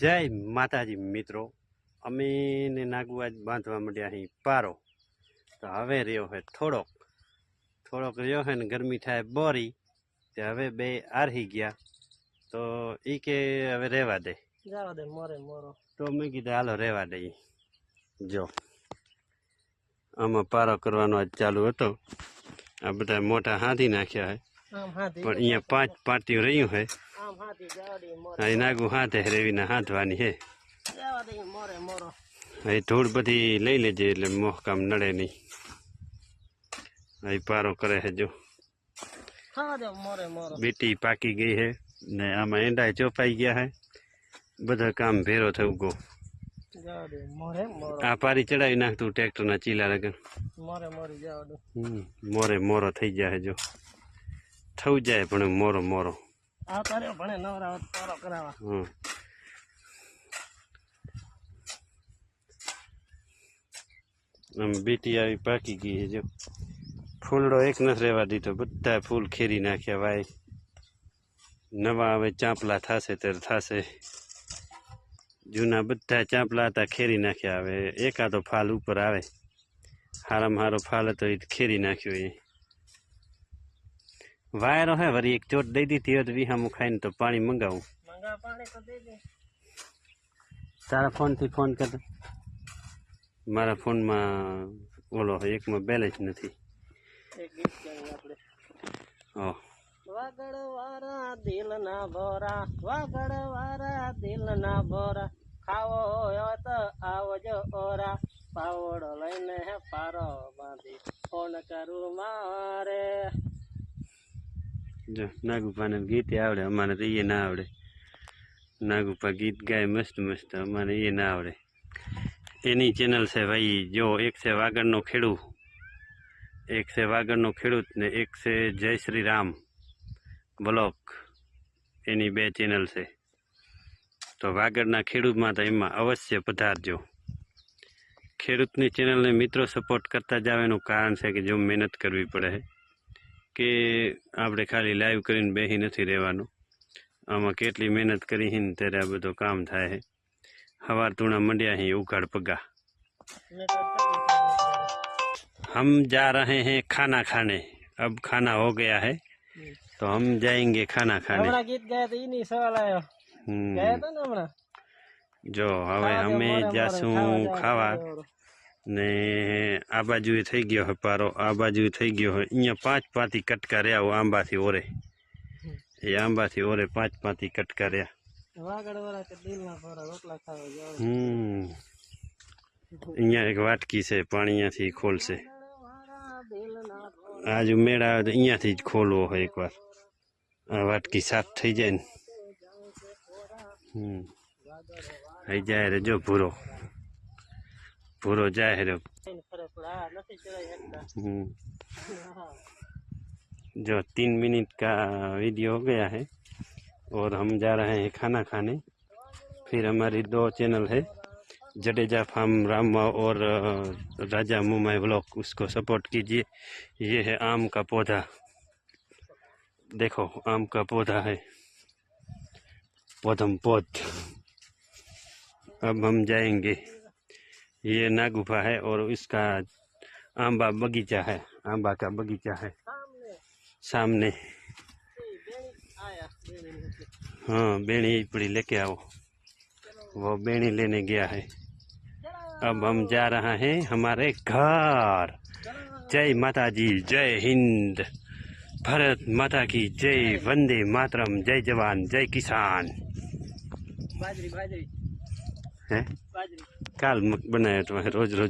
જય માતાજી મિત્રો અમે ને નાગુ આજ બાંધવા માંડ્યા અહીં પારો તો હવે રહ્યો હે થોડોક થોડોક રહ્યો હે ને ગરમી થાય બોરી તે હવે બે આરહી ગયા તો એ કે હવે રહેવા દે દે મોરે મોરો તો મેં કીધું હાલો રહેવા દઈ જો આમાં પારો કરવાનો આજ ચાલુ હતો આ બધા મોટા હાથી નાખ્યા હે पांच पार्टी रही है ना गु हाथ है रेवी ना हाथ वाली है अरे थोड़ बधी लई लेजे ले मोह काम नड़े नहीं अरे पारो करे है जो बेटी पाकी गई है ने आमा एंडा चौपाई गया है बधा काम भेरो थे उगो आ पारी चढ़ाई नाख तू ट्रैक्टर ना चीला लगे मोरे मोरे जाओ हम्म मोरे मोरो थई जा है जो થવું જાય પણ મોરો મોરો આ આમ બીટી આવી પાકી ગઈ જો ફૂલડો એક નથી રહેવા દીધો બધા ફૂલ ખેરી નાખ્યા ભાઈ નવા હવે ચાંપલા થશે ત્યારે થશે જૂના બધા ચાંપલા હતા ખેરી નાખ્યા હવે એકાદો ફાલ ઉપર આવે હારામાં હારો ફાલ હતો એ ખેરી નાખ્યો એ વાયરો હે વરી એક ચોટ દઈ દીધી હોય તો વિહા મુખાઈને તો પાણી મંગાવું તારા ફોનથી ફોન કર મારા ફોનમાં ઓલો એકમાં બેલેન્સ નથી વાગડવારા દિલના બોરા વાગડવારા દિલના બોરા ખાવો હોય તો આવજો ઓરા પાવડો લઈને પારો બાંધી ફોન કરું મારે જો નાગુપાને ગીત આવડે અમારે તો એ ના આવડે નાગુપા ગીત ગાય મસ્ત મસ્ત અમારે એ ના આવડે એની ચેનલ છે ભાઈ જો એક છે વાગડનો ખેડૂત એક છે વાગડનો ખેડૂત ને એક છે જય શ્રી રામ બ્લોક એની બે ચેનલ છે તો વાગડના ખેડૂતમાં તો એમાં અવશ્ય પધારજો ખેડૂતની ચેનલને મિત્રો સપોર્ટ કરતા જાવ એનું કારણ છે કે જો મહેનત કરવી પડે કે આપણે ખાલી લાઈવ કરીને બેહી નથી રહેવાનું આમાં કેટલી મહેનત કરી છે ને તેરે આ બધો કામ થાય છે હવા તુંણા મંડ્યા હી ઉગાડ પગા હમ જા રહે હે ખાના ખાને અબ ખાના હો ગયા હે તો હમ જાયેંગે ખાના ખાને હમણા કીત ગયા તો ઇની સવાલ આયો જાય તો ને હમણા જો હવે હમે જા સુ ખાવા ने आबाजु थी गो है पारो आबाजु थी गो है पांच पाती कटका रहा वो आंबा थी ओरे ये आंबा थी ओरे पांच पाती कटका रहा एक वाटकी से पानी थी खोल से आज मेड़ा तो अँ थी खोलवो एक बार वाटकी साफ थी जाए जाए रे जो भूरो પૂરો जाए હેરો जो तीन मिनट का वीडियो हो गया है और हम जा रहे हैं खाना खाने फिर हमारी दो चैनल है जडेजा फार्म रामा और राजा मुमाई ब्लॉक उसको सपोर्ट कीजिए ये है आम का पौधा देखो आम का पौधा है पौधम पौध अब हम जाएंगे ये ना गुफा है और इसका आंबा बगीचा है आंबा का बगीचा है सामने हाँ बेणी पड़ी लेके आओ वो बेणी लेने गया है अब हम जा रहा है हमारे घर जय माता जी जय हिंद भरत माता की जय वंदे मातरम जय जवान जय किसान बाजरी बाजरी है बाजरी કાલ બનાવ્યો તો રોજ રોજ